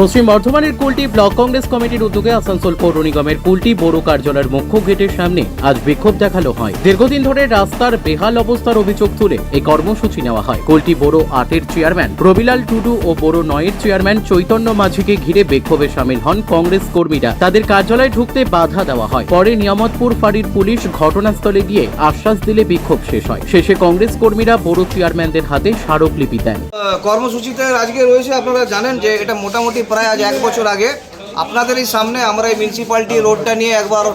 পশ্চিম বর্ধমানের কুলটি ব্লক কংগ্রেস কমিটির উদ্যোগে আসানসোল পৌর নিগমের কুলটি বড় কার্যালয়ের মুখ্য গেটের সামনে আজ বিক্ষোভ দেখানো হয়। দীর্ঘদিন ধরে রাস্তার বেহাল অবস্থার অভিযোগ তুলে এই কর্মসূচি নেওয়া হয়। কুলটি বড় আটের চেয়ারম্যান রবিলাল টুডু ও বড় নয়ের চেয়ারম্যান চৈতন্য মাঝিকে ঘিরে বিক্ষোভে সামিল হন কংগ্রেস কর্মীরা। তাদের কার্যালয়ে ঢুকতে বাধা দেওয়া হয়। পরে নিয়ামতপুর ফাঁড়ির পুলিশ ঘটনাস্থলে গিয়ে আশ্বাস দিলে বিক্ষোভ শেষ হয়। শেষে কংগ্রেস কর্মীরা বড় চেয়ারম্যানদের হাতে স্মারকলিপি দেন। কর্মসূচিতে আজকে রয়েছে, আপনারা জানেন যে এটা মোটামুটি প্রায় আজ এক বছর আগে আপনাদেরই সামনে আমরা এই মিউনিসিপ্যালিটি রোডটা নিয়ে একবার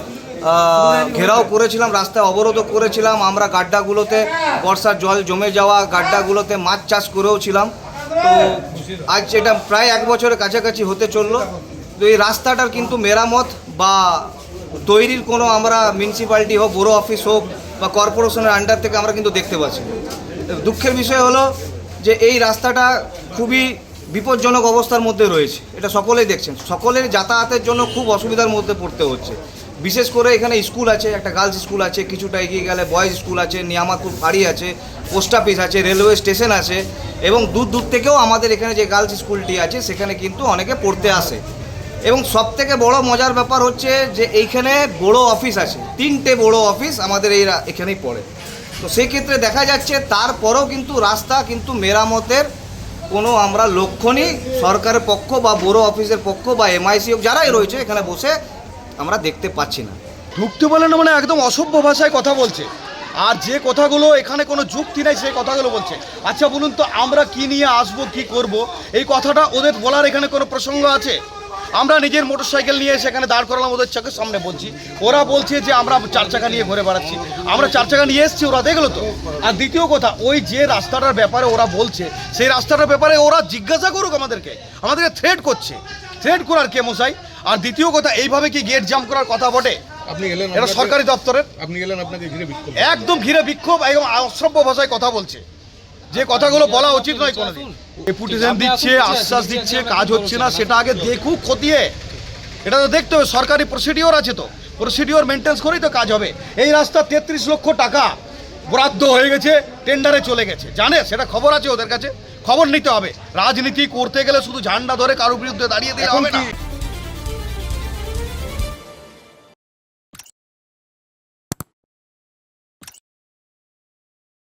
ঘেরাও করেছিলাম রাস্তায় অবরোধও করেছিলাম। আমরা গাড্ডাগুলোতে বর্ষার জল জমে যাওয়া, গাড্ডাগুলোতে মাছ চাষ করেও ছিলাম। তো আজ এটা প্রায় এক বছরের কাছাকাছি হতে চলল। তো এই রাস্তাটার কিন্তু মেরামত বা তৈরির কোনো আমরা মিউনিসিপ্যালিটি হোক বড় অফিস হোক বা কর্পোরেশনের আন্ডার থেকে আমরা কিন্তু দেখতে পাচ্ছি। দুঃখের বিষয় হলো যে এই রাস্তাটা খুবই বিপজ্জনক অবস্থার মধ্যে রয়েছে। এটা সকলেই দেখছেন। সকলের যাতায়াতের জন্য খুব অসুবিধার মধ্যে পড়তে হচ্ছে। বিশেষ করে এখানে স্কুল আছে, একটা গার্লস স্কুল আছে, কিছুটা এগিয়ে গেলে বয়েজ স্কুল আছে নিয়ামাতুর ফাঁড়ি আছে, পোস্ট অফিস আছে, রেলওয়ে স্টেশন আছে এবং দূর দূর থেকেও আমাদের এখানে যে গার্লস স্কুলটি আছে, সেখানে কিন্তু অনেকে পড়তে আসে। এবং সব থেকে বড় মজার ব্যাপার হচ্ছে যে এইখানে বড় অফিস আছে। তিনটে বড় অফিস আমাদের এই এখানেই পড়ে। তো সেক্ষেত্রে দেখা যাচ্ছে তারপরেও কিন্তু রাস্তা কিন্তু মেরামতের কোনো আমরা লক্ষণই সরকারের পক্ষ বা বড় অফিসের পক্ষ বা এমআইসি হোক, যারাই রয়েছে এখানে বসে আমরা দেখতে পাচ্ছি না। ঢুকতে বলে না মানে একদম অসভ্য ভাষায় কথা বলছে। আর যে কথাগুলো এখানে কোনো যুক্তি নেই, সেই কথাগুলো বলছে। আচ্ছা বলুন তো, আমরা কি নিয়ে আসব, কি করব? এই কথাটা ওদের বলার এখানে কোনো প্রসঙ্গ আছে? আমরা নিজের মোটরসাইকেল নিয়ে সেখানে দাঁড় করালাম ওদের চোখের সামনে বলছি। ওরা বলছে যে আমরা চার চাকা নিয়ে ঘুরে বেড়াচ্ছি। আমরা চার চাকা নিয়ে এসেছি ওরা দেখল তো। আর দ্বিতীয় কথা ওই যে রাস্তাটার ব্যাপারে ওরা বলছে সেই রাস্তাটার ব্যাপারে ওরা জিজ্ঞাসা করুক আমাদেরকে। আমাদেরকে থ্রেড করছে। থ্রেড করার কে মশাই? আর দ্বিতীয় কথা এইভাবে কি গেট জাম করার কথা বটে? আপনি গেলেন এটা সরকারি দপ্তরের। আপনি গেলেন আপনাকে ঘিরে বিক্ষোভ। একদম ঘিরে বিক্ষোভ এবং অশ্রব্য ভাষায় কথা বলছে। যে কথাগুলো বলা উচিত নয় কোনোদিন। রেপুটেশন দিচ্ছে আশ্বাস দিচ্ছে কাজ হচ্ছে না সেটা আগে দেখুক খতিয়ে। এটা তো দেখতে হবে সরকারি প্রসিডিওর আছে তো। প্রসিডিওর মেনটেন্স করেই তো কাজ হবে। এই রাস্তা তেত্রিশ লক্ষ টাকা বরাদ্দ হয়ে গেছে টেন্ডারে চলে গেছে। জানে? সেটা খবর আছে ওদের কাছে। খবর নিতে হবে। রাজনীতি করতে গেলে শুধু ঝান্ডা ধরে কারোর বিরুদ্ধে দাঁড়িয়ে দিলে হবে না।